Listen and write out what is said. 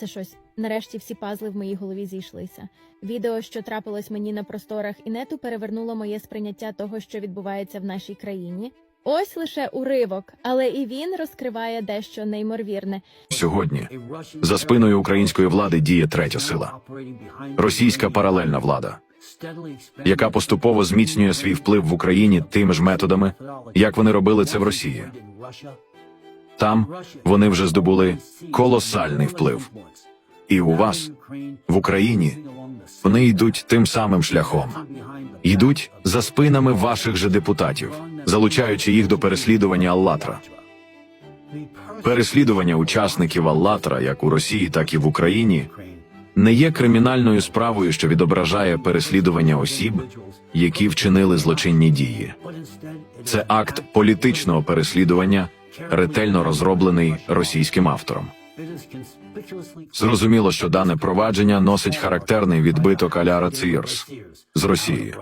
Це щось. Нарешті всі пазли в моїй голові зійшлися. Відео, що трапилось мені на просторах інету, перевернуло моє сприйняття того, що відбувається в нашій країні. Ось лише уривок, але і він розкриває дещо неймовірне. Сьогодні за спиною української влади діє третя сила російська паралельна влада, яка поступово зміцнює свій вплив в Україні тими ж методами, як вони робили це в Росії. Там вони вже здобули колосальний вплив. І у вас, в Україні, вони йдуть тим самим шляхом, йдуть за спинами ваших же депутатів, залучаючи їх до переслідування Аллатра. Переслідування учасників Аллатра як у Росії, так і в Україні не є кримінальною справою, що відображає переслідування осіб, які вчинили злочинні дії. Це акт політичного переслідування, ретельно розроблений російським автором. Зрозуміло, що дане провадження носить характерний відбиток Аляра Цірс з Росії.